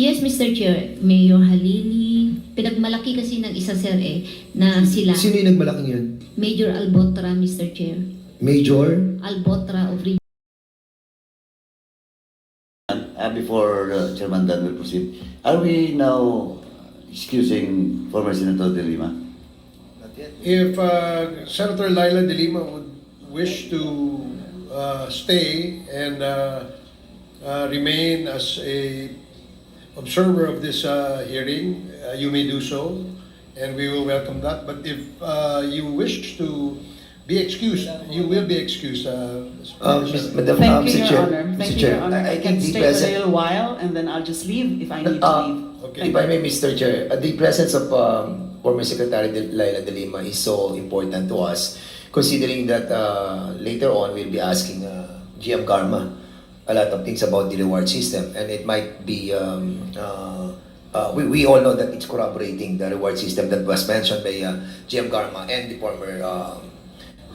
Yes, Mr. Chair. Mayor Halili, pinagmalaki kasi ng isa sir eh, na sila. Sino yung nagmalaking yun? Major Albotra, Mr. Chair. Major? Albotra of Ri- Uh, before uh, Chairman Dan will proceed, are we now excusing former Senator De Lima? If uh, Senator Laila De Lima would wish to uh, stay and uh, uh, remain as a observer of this uh, hearing, uh, you may do so, and we will welcome that. But if uh, you wish to be excused, you will be excused. Uh, Um, Senator. Madam, uh, Thank Mr. you, Your Chair, Honor. Mr. Thank you, Chair, Your Honor. I, I I think can the stay for a present, little while and then I'll just leave if I need to Uh, leave. Okay. if I may, Mr. Chair, uh, the presence of um, former Secretary De- Laila De Lima is so important to us, considering that uh, later on we'll be asking uh, GM Garma a lot of things about the reward system, and it might be. Um, uh, uh, we, we all know that it's corroborating the reward system that was mentioned by uh, GM Garma and the former um,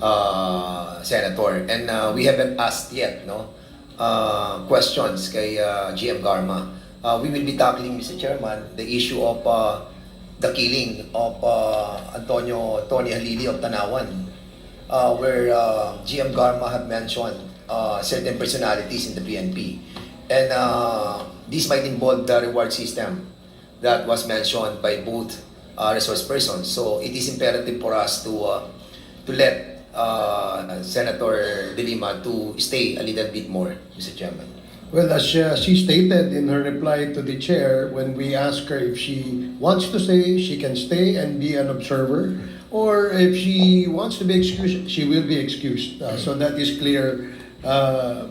uh, senator. And uh, we haven't asked yet, no, uh, questions kay uh, GM Garma. Uh, we will be tackling, Mr. Chairman, the issue of uh, the killing of uh, Antonio Tony Halili of Tanawan, uh, where uh, GM Garma have mentioned uh, certain personalities in the PNP. And uh, this might involve the reward system that was mentioned by both uh, resource persons. So it is imperative for us to uh, to let uh, Senator De Lima to stay a little bit more, Mr. Chairman. Well, as uh, she stated in her reply to the chair, when we ask her if she wants to stay, she can stay and be an observer, or if she wants to be excused, she will be excused. Uh, so that is clear, uh,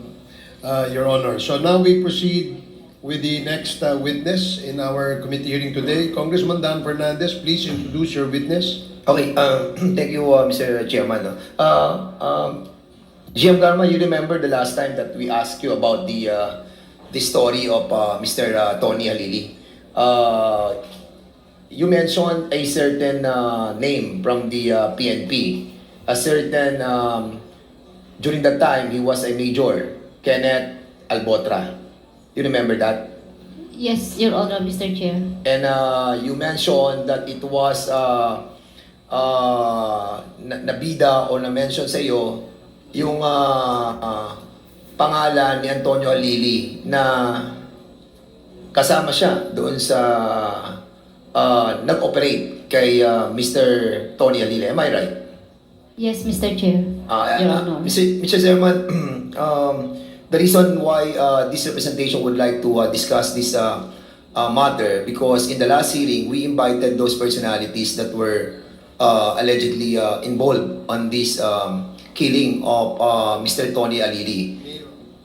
uh, Your Honor. So now we proceed with the next uh, witness in our committee hearing today. Congressman Dan Fernandez, please introduce your witness. Okay, um, thank you, uh, Mr. Chairman. Uh, um, GM Garma, you remember the last time that we asked you about the uh, the story of uh, Mr. Uh, Tony Halili. Uh, you mentioned a certain uh, name from the uh, PNP, a certain um, during that time he was a major, Kenneth Albotra. You remember that? Yes, Your Honor, Mr. Chair. And uh, you mentioned that it was uh, uh, na- nabida o na-mention sa iyo yung uh, uh, pangalan ni Antonio Alili na kasama siya doon sa uh, nag-operate kay uh, Mr. Tony Alili. Am I right? Yes, Mr. Chair. Uh, Your uh, Honor. Mr. Mr. Chairman, um, the reason why uh, this representation would like to uh, discuss this uh, uh, matter because in the last hearing we invited those personalities that were uh, allegedly uh, involved on this um, killing of uh, Mr. Tony Alili,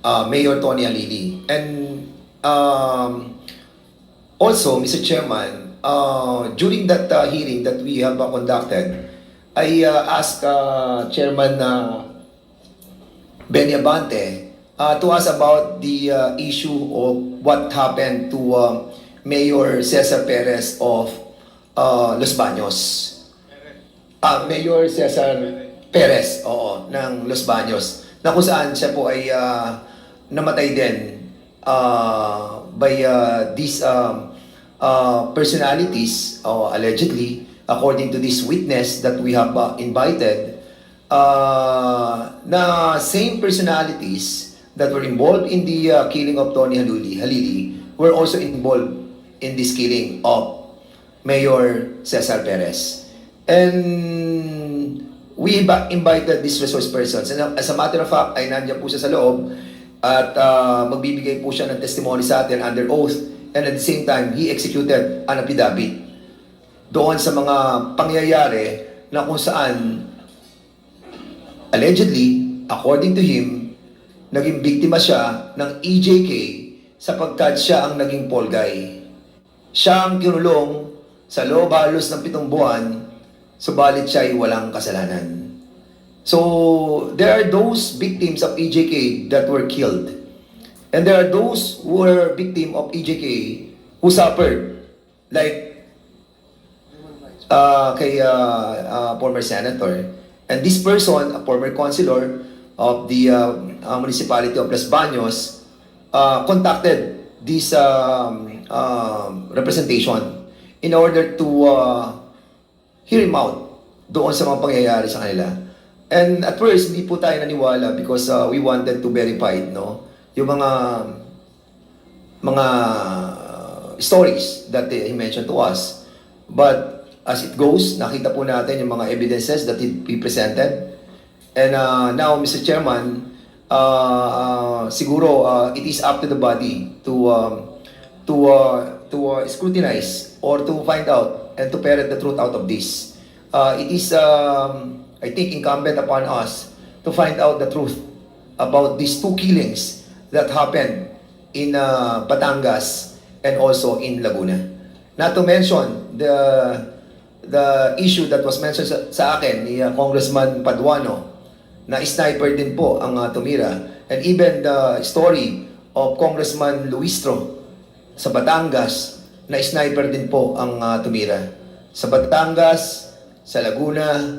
uh, Mayor Tony Alili, and um, also, Mr. Chairman, uh, during that uh, hearing that we have uh, conducted, I uh, asked uh, Chairman uh, Benny Abante uh, to ask about the uh, issue of what happened to uh, Mayor Cesar Perez of uh, Los Baños. Ah, Mayor Cesar Perez, oo, ng Los Baños, na kung saan siya po ay ah, namatay din ah, by ah, these um, ah, personalities, oh, allegedly, according to this witness that we have ah, invited, ah, na same personalities that were involved in the ah, killing of Tony Halili, Halili were also involved in this killing of Mayor Cesar Perez. And we invited these resource persons. And uh, as a matter of fact, ay nandiyan po siya sa loob at uh, magbibigay po siya ng testimony sa atin under oath. And at the same time, he executed an affidavit doon sa mga pangyayari na kung saan allegedly, according to him, naging biktima siya ng EJK sapagkat siya ang naging polgay. Siya ang kinulong sa loob halos ng pitong buwan, subalit siya ay walang kasalanan. So, there are those victims of EJK that were killed. And there are those who were victim of EJK who suffered. Like, uh, kay uh, uh, former senator. And this person, a former councilor of the uh, uh, municipality of Los Baños, uh, contacted this um, um, representation in order to uh, hear him out doon sa mga pangyayari sa kanila. And at first, hindi po tayo naniwala because uh, we wanted to verify, no? Yung mga mga stories that he mentioned to us. But as it goes, nakita po natin yung mga evidences that he, presented. And uh, now, Mr. Chairman, uh, uh, siguro uh, it is up to the body to um, to uh, to uh, scrutinize or to find out and to ferret the truth out of this. Uh, it is, um, I think, incumbent upon us to find out the truth about these two killings that happened in uh, Batangas and also in Laguna. Not to mention the the issue that was mentioned sa, sa akin ni uh, Congressman Paduano na sniper din po ang uh, tumira and even the story of Congressman Luistro sa Batangas na sniper din po ang uh, tumira sa Batangas, sa Laguna,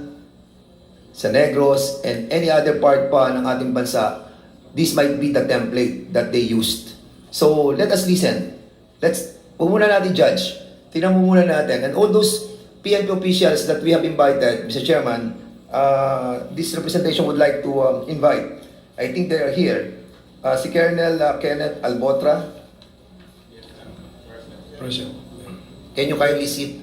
sa Negros, and any other part pa ng ating bansa, this might be the template that they used. So, let us listen. Let's, huwag muna natin judge. Tingnan muna natin. And all those PNP officials that we have invited, Mr. Chairman, uh, this representation would like to um, invite. I think they are here. Uh, si Colonel uh, Kenneth Albotra, Present. can you kindly sit?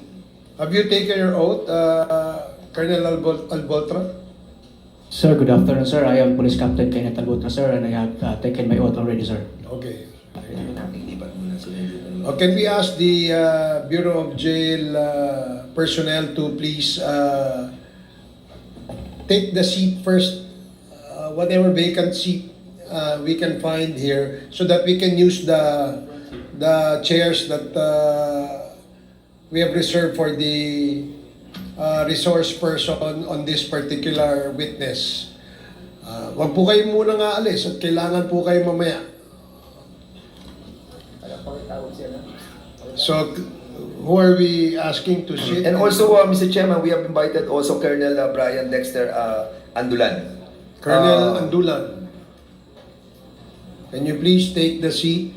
Have you taken your oath, uh, Colonel Albol- Alboltra? Sir, good afternoon, sir. I am Police Captain Kenneth Albutra, sir, and I have uh, taken my oath already, sir. Okay. Lipat muna sila dito. Uh, can we ask the uh, Bureau of Jail uh, personnel to please uh, take the seat first, uh, whatever vacant seat uh, we can find here, so that we can use the the chairs that uh, we have reserved for the uh, resource person on this particular witness. Uh, wag po kayo muna nga alis at kailangan po kayo mamaya. So, who are we asking to sit? And also, uh, Mr. Chairman, we have invited also Colonel uh, Brian Dexter uh, Andulan. Colonel Uh, Andulan. Can you please take the seat?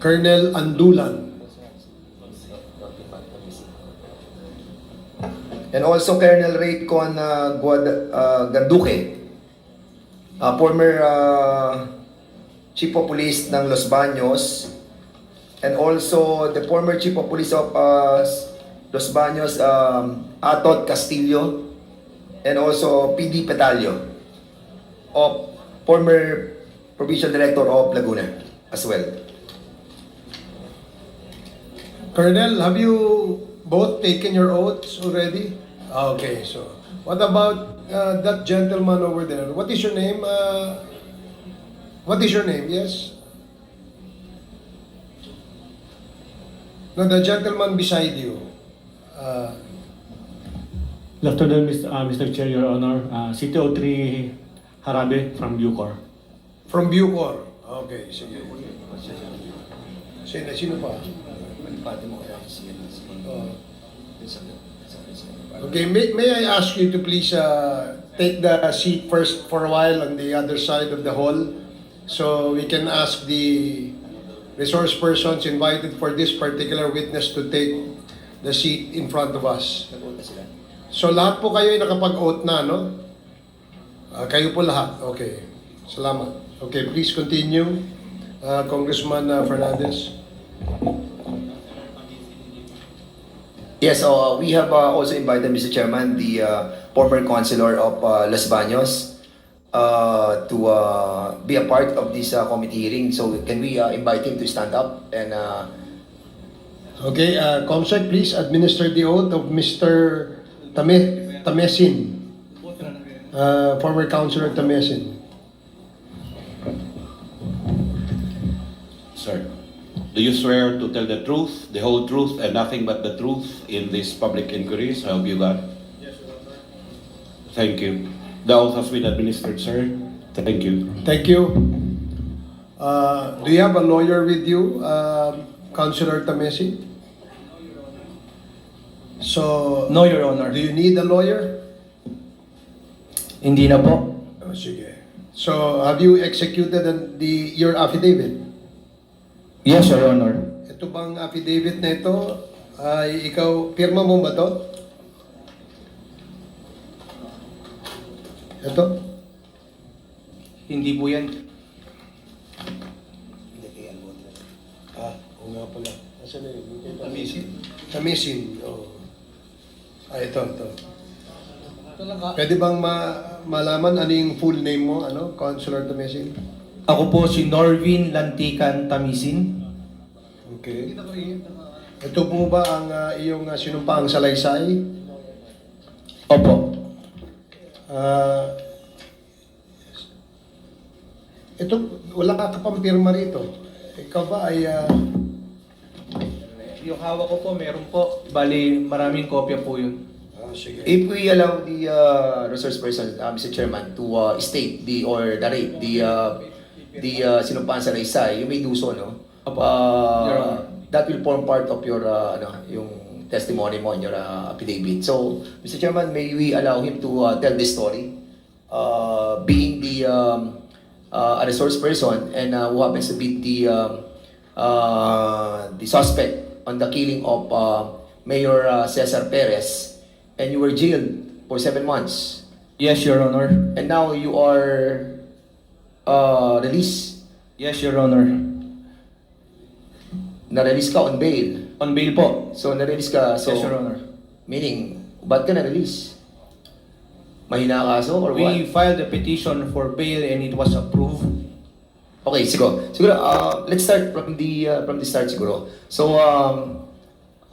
Colonel Andulan. And also Colonel Raycon uh, Guad- uh, Ganduque, uh, former uh, Chief of Police ng Los Baños, and also the former Chief of Police of uh, Los Baños, um, Atot Castillo, and also PD Petalio, of former Provincial Director of Laguna as well. Colonel, have you both taken your oaths already? Okay, so what about uh, that gentleman over there? What is your name? Uh, what is your name? Yes? No, the gentleman beside you. Uh, Good afternoon, Mr. Uh, Mr. Chair, Your Honor. Uh, CTO3 Harabe from Bucor. from Bucor. Okay, sige. Sino, sino pa? Oh. Okay, may, may I ask you to please uh, take the seat first for a while on the other side of the hall so we can ask the resource persons invited for this particular witness to take the seat in front of us. So lahat po kayo ay nakapag-oath na, no? Ah, kayo po lahat. Okay. Salamat. Okay, please continue. Uh, Congressman uh, Fernandez. Yes, so uh, we have uh, also invited, Mr. Chairman, the uh, former councilor of uh, Los Baños uh, to uh, be a part of this uh, committee hearing. So can we uh, invite him to stand up and uh, Okay, uh, Comsec, please administer the oath of Mr. Tame, Tamesin. Uh, former Councilor Tamesin. Sir, do you swear to tell the truth, the whole truth, and nothing but the truth in this public inquiry? So help you God? Yes, sir. Thank you. The oath has been administered, sir. Thank you. Thank you. Uh, do you have a lawyer with you, uh, Councilor Tamesin? So, No, Your Honor. do you need a lawyer? Hindi na po. Oh, sige. So, have you executed the, the your affidavit? Yes, Your Honor. Ito bang affidavit na ito ay ikaw, pirma mo ba to? Ito? Hindi po yan. Ah, oo nga pala. Nasaan na yun? Tamisin? Tamisin, oo. Ah, ito, ito. Pwede bang ma malaman ano yung full name mo, ano? Consular Tamisin? Ako po si Norvin Lantikan Tamisin. Okay. Ito po ba ang ah, iyong uh, sinumpaang salaysay? Opo. Ah, ito, wala ka pang pirma rito. Ikaw ba ay... ah, Yung hawak ko po, meron po. Bali, maraming kopya po yun. ah, sige. If we allow the uh, resource person, uh, Mr. Chairman, to uh, state the or narrate the uh, the uh, sinumpaan sa Raysay, you may do so, no? Uh, that will form part of your uh, ano, yung testimony mo in your uh, affidavit. So, Mr. Chairman, may we allow him to uh, tell this story? Uh, being the um, uh, a resource person and uh, who happens to be the um, uh, the suspect on the killing of uh, Mayor uh, Cesar Perez, and you were jailed for seven months, Yes, Your Honor. and now you are uh, released. Yes, Your Honor. Na-release ka on bail. On bail po. So, na-release ka. So, yes, Your Honor. meaning, ba't ka na-release? Mahina ang kaso or We what? filed a petition for bail and it was approved. Okay, siguro. Siguro, uh, let's start from the uh, from the start siguro. So, um,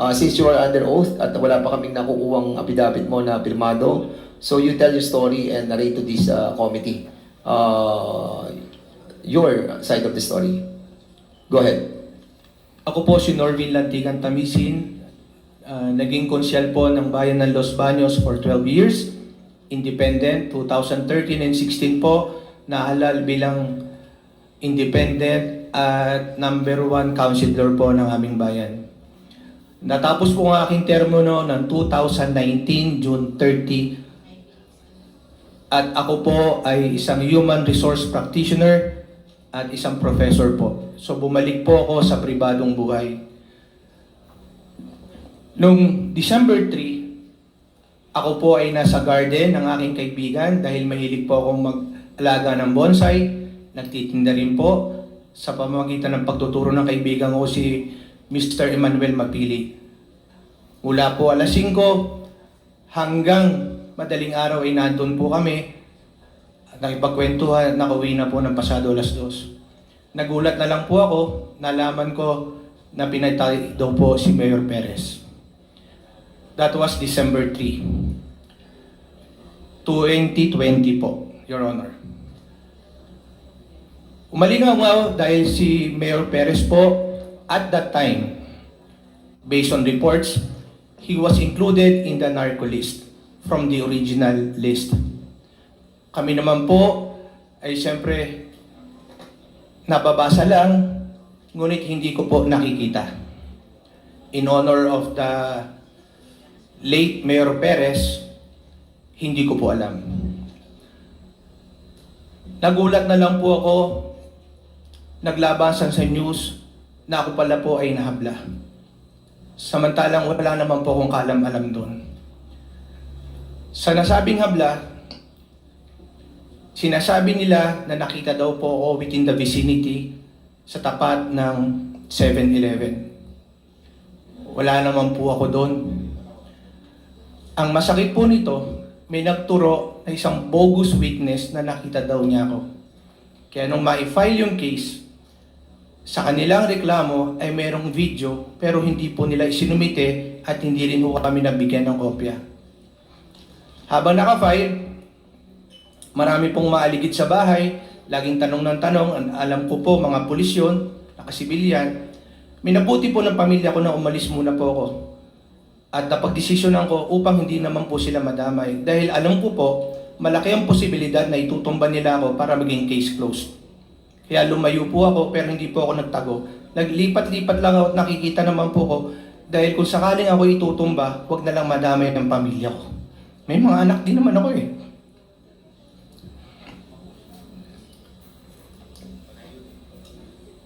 uh, since you are under oath at wala pa kaming nakukuhang affidavit mo na pirmado, so you tell your story and narrate to this uh, committee uh, your side of the story. Go ahead. Ako po si Norvin Lantigan Tamisin. Ah, naging konsyal po ng bayan ng Los Baños for 12 years. Independent, 2013 and 16 po, naalal bilang independent at number one councilor po ng aming bayan. Natapos po ang aking termo no ng 2019, June 30. At ako po ay isang human resource practitioner at isang professor po. So bumalik po ako sa pribadong buhay. Noong December 3, ako po ay nasa garden ng aking kaibigan dahil mahilig po akong mag-alaga ng bonsai. Nagtitinda rin po sa pamamagitan ng pagtuturo ng kaibigan ko si Mr. Emmanuel Mapili. Mula po alas 5 hanggang madaling araw ay nandun po kami nakipagkwentuhan, nakauwi na po ng pasado alas 2. Nagulat na lang po ako, nalaman ko na pinatay daw po si Mayor Perez. That was December 3. 2020 po, Your Honor. Umalingaw nga ako dahil si Mayor Perez po, at that time, based on reports, he was included in the narco list from the original list. Kami naman po ay siyempre nababasa lang, ngunit hindi ko po nakikita. In honor of the late Mayor Perez, hindi ko po alam. Nagulat na lang po ako, naglabasan sa news na ako pala po ay nahabla. Samantalang wala naman po akong kalam-alam doon. Sa nasabing habla, sinasabi nila na nakita daw po ako within the vicinity sa tapat ng 7-Eleven. Wala naman po ako doon. Ang masakit po nito, may nagturo na isang bogus witness na nakita daw niya ako. Kaya nung ma-file yung case, sa kanilang reklamo ay merong video pero hindi po nila isinumite at hindi rin po kami nabigyan ng kopya. Habang naka-file, marami pong maaligid sa bahay, laging tanong ng tanong, An- alam ko po mga pulis yun, nakasibilyan. Minabuti po ng pamilya ko na umalis muna po ako. At napagdesisyonan ko upang hindi naman po sila madamay. Dahil alam ko po, malaki ang posibilidad na itutumba nila ako para maging case closed. Kaya lumayo po ako pero hindi po ako nagtago. Naglipat-lipat lang ako at nakikita naman po ko dahil kung sakaling ako itutumba, wag na lang madamay ng pamilya ko. May mga anak din naman ako eh.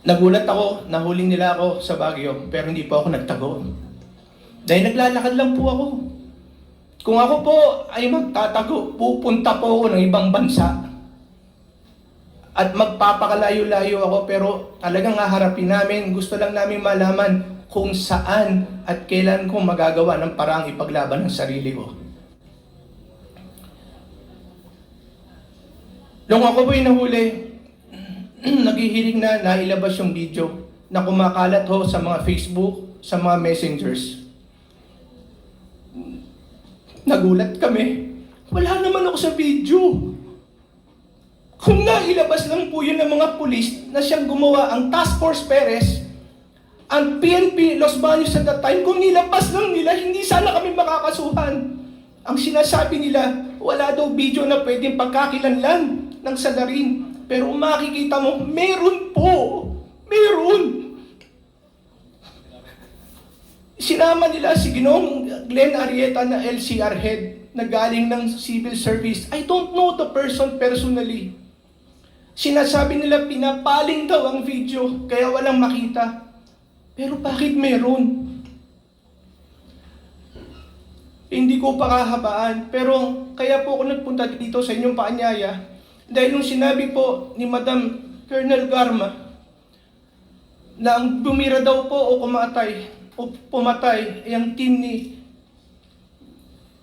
Nagulat ako, nahuli nila ako sa Baguio, pero hindi po ako nagtago. Dahil naglalakad lang po ako. Kung ako po ay magtatago, pupunta po ako ng ibang bansa. At magpapakalayo-layo ako, pero talagang haharapin namin. Gusto lang namin malaman kung saan at kailan ko magagawa ng parang ipaglaban ng sarili ko. Nung ako po'y nahuli, naghihiling na nailabas yung video na kumakalat ho sa mga Facebook, sa mga messengers. Nagulat kami. Wala naman ako sa video. Kung nailabas lang po yun ng mga pulis na siyang gumawa ang Task Force Perez, ang PNP Los Baños at that time, kung nilabas lang nila, hindi sana kami makakasuhan. Ang sinasabi nila, wala daw video na pwedeng pagkakilanlan ng salarin. Pero makikita mo, meron po. Meron. Sinama nila si Ginong Glenn Arieta na LCR head na galing ng civil service. I don't know the person personally. Sinasabi nila pinapaling daw ang video kaya walang makita. Pero bakit meron? Hindi ko pakahabaan. Pero kaya po ako nagpunta dito sa inyong paanyaya dahil nung sinabi po ni Madam Colonel Garma na ang bumira daw po o kumatay o pumatay ay ang team ni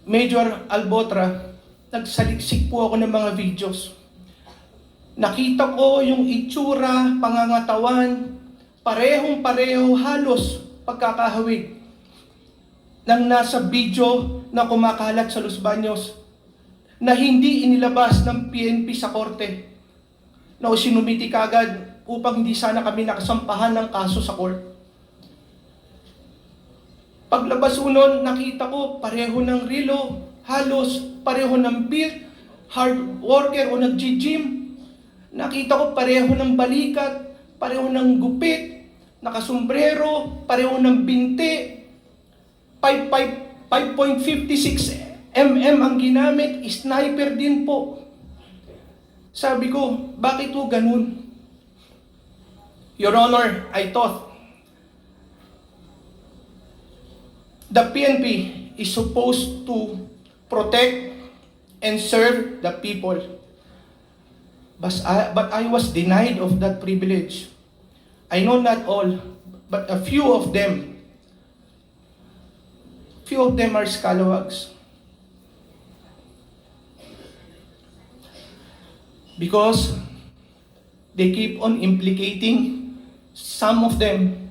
Major Albotra, nagsaliksik po ako ng mga videos. Nakita ko yung itsura, pangangatawan, parehong pareho halos pagkakahawig ng nasa video na kumakalat sa Los Baños na hindi inilabas ng PNP sa korte na sinumiti kagad upang hindi sana kami nakasampahan ng kaso sa court. Paglabas unon, nakita ko pareho ng relo, halos pareho ng build, hard worker o nag-gym. Nakita ko pareho ng balikat, pareho ng gupit, nakasombrero, pareho ng binte, 5, 5, 5.56 mm ang ginamit, sniper din po. Sabi ko, bakit po ganun? Your Honor, I thought the PNP is supposed to protect and serve the people. But I, but I was denied of that privilege. I know not all, but a few of them, few of them are scalawags. Because they keep on implicating, some of them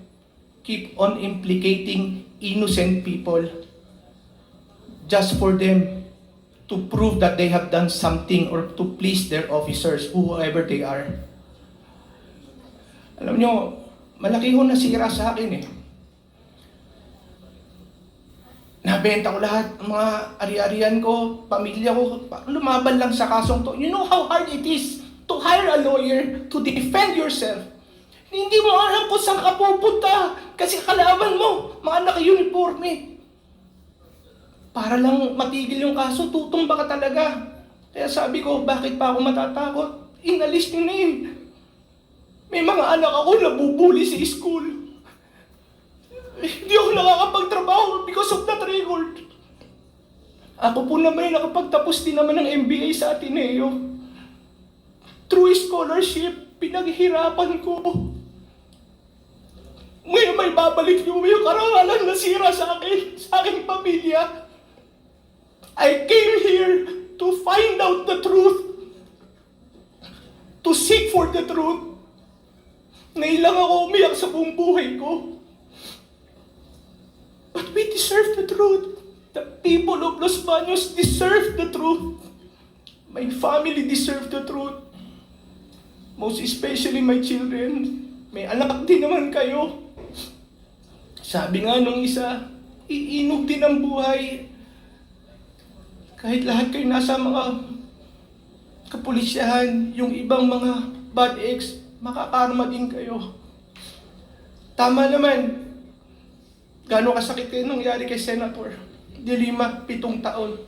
keep on implicating innocent people just for them to prove that they have done something or to please their officers, whoever they are. Alam nyo, malaki ho nasira sa akin eh. Nabenta ko lahat ng mga ari-arian ko, pamilya ko, lumaban lang sa kasong to. You know how hard it is to hire a lawyer to defend yourself. Hindi mo alam kung saan ka pupunta kasi kalaban mo, mga naka-uniforme. Para lang matigil yung kaso, tutumba ka talaga. Kaya sabi ko, bakit pa ako matatakot? Inalis niyo na. May mga anak ako na bubuli sa school. Hindi ako nakakapagtrabaho because of that record. Ako po naman ay nakapagtapos din naman ng MBA sa Ateneo. Through scholarship, pinaghirapan ko. Ngayon may babalik niyo yung karangalan na sira sa akin, sa aking pamilya. I came here to find out the truth. To seek for the truth. Nailang ako umiyak sa buong buhay ko. But we deserve the truth. The people of Los Baños deserve the truth. My family deserve the truth. Most especially my children. May anak din naman kayo. Sabi nga nung isa, iinog din ang buhay. Kahit lahat kayo nasa mga kapulisyahan, yung ibang mga bad eggs, makakarma din kayo. Tama naman, Gano'ng kasakit kayo nangyari kay Senator? De Lima, pitong taon.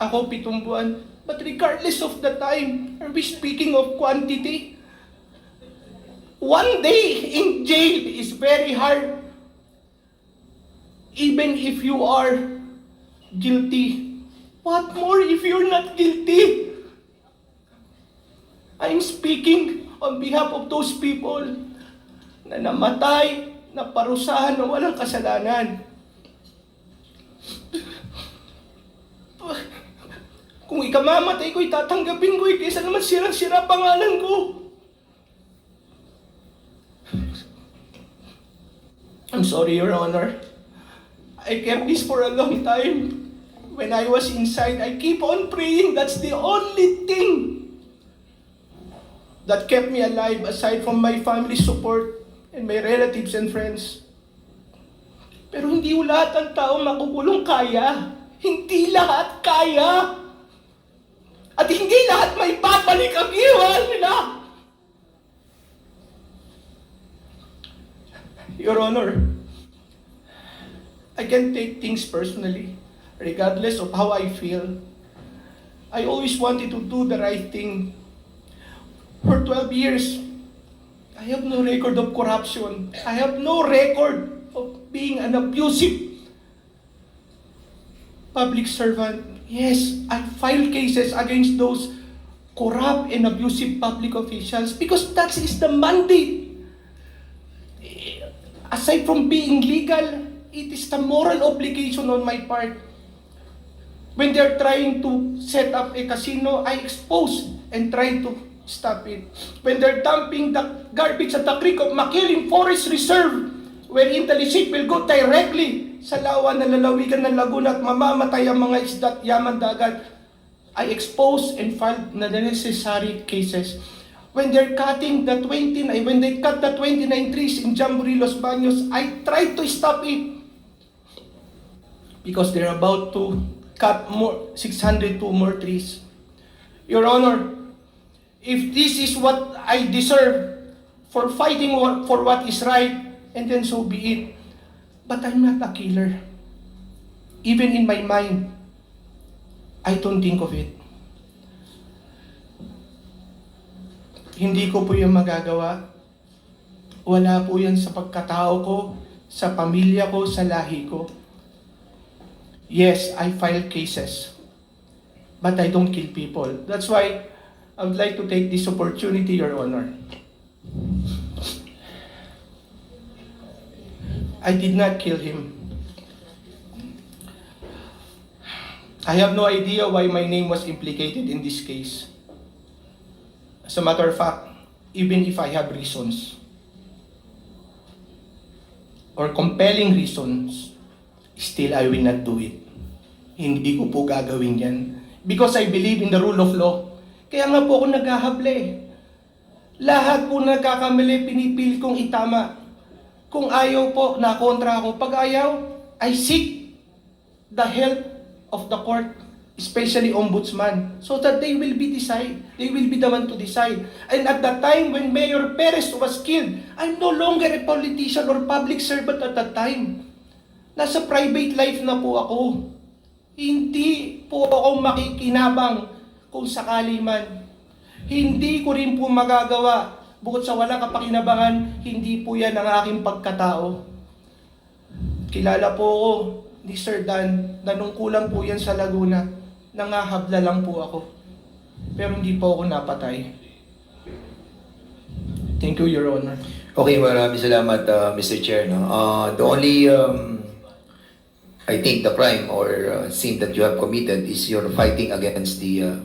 Ako, pitong buwan. But regardless of the time, are we speaking of quantity? One day in jail is very hard. Even if you are guilty. What more if you're not guilty? I'm speaking on behalf of those people na namatay, na parusahan ng walang kasalanan. Kung ikamamatay ko, itatanggapin ko eh, kaysa naman sirang-sira pangalan ko. I'm sorry, Your Honor. I kept this for a long time. When I was inside, I keep on praying. That's the only thing that kept me alive aside from my family support and my relatives and friends. Pero hindi ko lahat ng tao makukulong kaya. Hindi lahat kaya. At hindi lahat may babalik ang iwan nila. Your Honor, I can take things personally, regardless of how I feel. I always wanted to do the right thing. For 12 years, I have no record of corruption. I have no record of being an abusive public servant. Yes, I file cases against those corrupt and abusive public officials because that is the mandate. Aside from being legal, it is the moral obligation on my part. When they're trying to set up a casino, I expose and try to stop it. When they're dumping the garbage at the creek of Makiling Forest Reserve, wherein the will go directly sa lawa na lalawigan ng Laguna at mamamatay ang mga isda at yaman dagat, I expose and filed na the necessary cases. When they're cutting the 29, when they cut the 29 trees in Jamboree Los Baños, I tried to stop it. Because they're about to cut more, 602 more trees. Your Honor, if this is what I deserve for fighting for what is right, and then so be it. But I'm not a killer. Even in my mind, I don't think of it. Hindi ko po yung magagawa. Wala po yan sa pagkatao ko, sa pamilya ko, sa lahi ko. Yes, I file cases. But I don't kill people. That's why I would like to take this opportunity, Your Honor. I did not kill him. I have no idea why my name was implicated in this case. As a matter of fact, even if I have reasons or compelling reasons, still I will not do it. Hindi ko po gagawin yan. Because I believe in the rule of law. Kaya nga po ako naghahable eh. Lahat po nagkakamali, pinipili kong itama. Kung ayaw po, nakontra ako. Pag ayaw, I seek the help of the court, especially ombudsman, so that they will be decide. They will be the one to decide. And at the time when Mayor Perez was killed, I'm no longer a politician or public servant at that time. Nasa private life na po ako. Hindi po ako makikinabang kung sakali man. Hindi ko rin po magagawa. Bukod sa wala kapakinabangan, hindi po yan ang aking pagkatao. Kilala po ako ni Sir Dan, nanungkulan po yan sa Laguna. Nangahabla lang po ako. Pero hindi po ako napatay. Thank you, Your Honor. Okay, maraming salamat, uh, Mr. Chair. No? Uh, the only, um, I think, the crime or uh, sin that you have committed is you're fighting against the uh,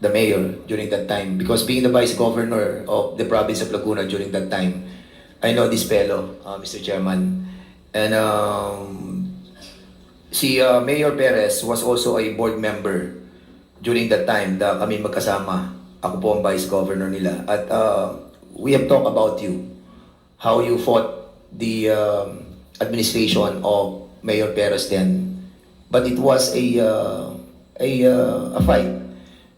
the mayor during that time. Because being the vice governor of the province of Laguna during that time, I know this fellow, uh, Mr. Chairman. And um, si uh, Mayor Perez was also a board member during that time da kami magkasama. Ako po ang vice governor nila. At uh, we have talked about you. How you fought the um, administration of Mayor Perez then. But it was a uh, a uh, a fight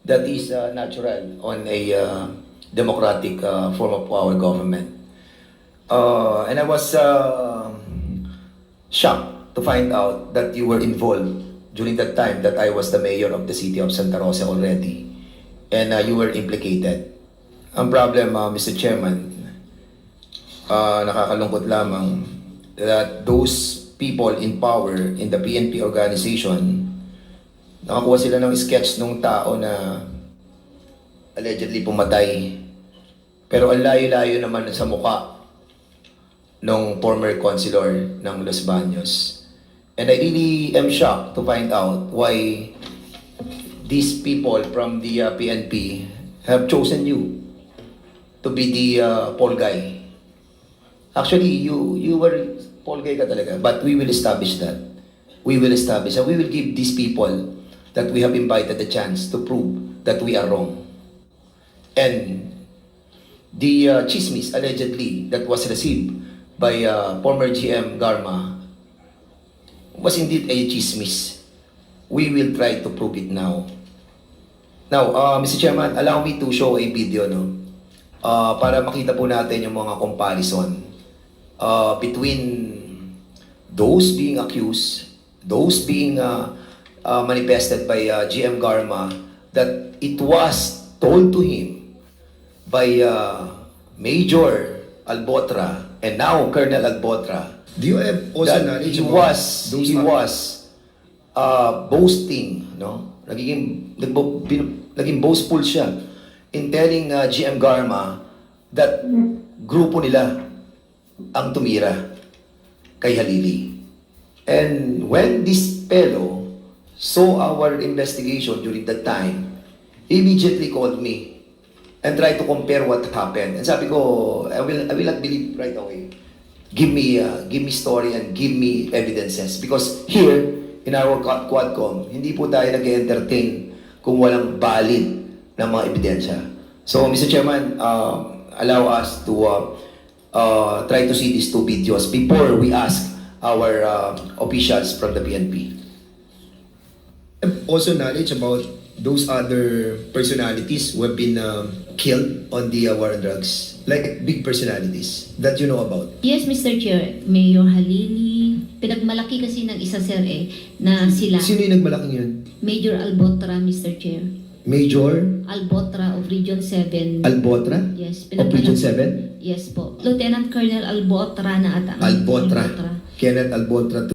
that is uh, natural on a uh, democratic uh, form of our government. Uh, and I was uh, shocked to find out that you were involved during that time that I was the mayor of the city of Santa Rosa already. And uh, you were implicated. Ang problem, uh, Mr. Chairman, ah, nakakalungkot lamang that those people in power in the PNP organization, nakakuha sila ng sketch ng tao na allegedly pumatay. Pero ang layo-layo naman sa muka ng former consular ng Los Baños. And I really am shocked to find out why these people from the uh, PNP have chosen you to be the uh, poll guy. Actually, you you were poll guy ka talaga, but we will establish that. We will establish and we will give these people that we have invited the chance to prove that we are wrong. And the uh, chismis allegedly that was received by uh, former GM Garma was indeed a chismis. We will try to prove it now. Now, uh, Mr. Chairman, allow me to show a video, no? Uh, para makita po natin yung mga comparison uh, between those being accused, those being uh, uh, manifested by uh, GM Garma, that it was told to him by uh, Major Albotra and now Colonel Albotra. Do you have also that knowledge he was he na- was uh, boasting no? Nagiging nagbo, bin, naging boastful siya in telling uh, GM Garma that grupo nila ang tumira kay Halili. And when this fellow saw our investigation during that time he immediately called me and tried to compare what happened. And sabi ko I will I will not believe right away. Give me uh, give me story and give me evidences. Because here in our quad quadcom hindi po tayo nag-entertain kung walang valid na mga ebidensya. So Mr. Chairman uh, allow us to uh, uh, try to see these two videos before we ask our uh, officials from the PNP also knowledge about those other personalities who have been um, killed on the uh, war on drugs, like big personalities that you know about. Yes, Mr. Chair. Mayor Halili, pinagmalaki kasi ng isa sir eh, na sila. Sino yung nagmalaking yun? Major Albotra, Mr. Chair. Major Albotra of Region 7. Albotra yes, of Region pinagmalaki. 7? Yes po. Lieutenant Colonel Albotra na ata. Albotra. Kenneth Albotra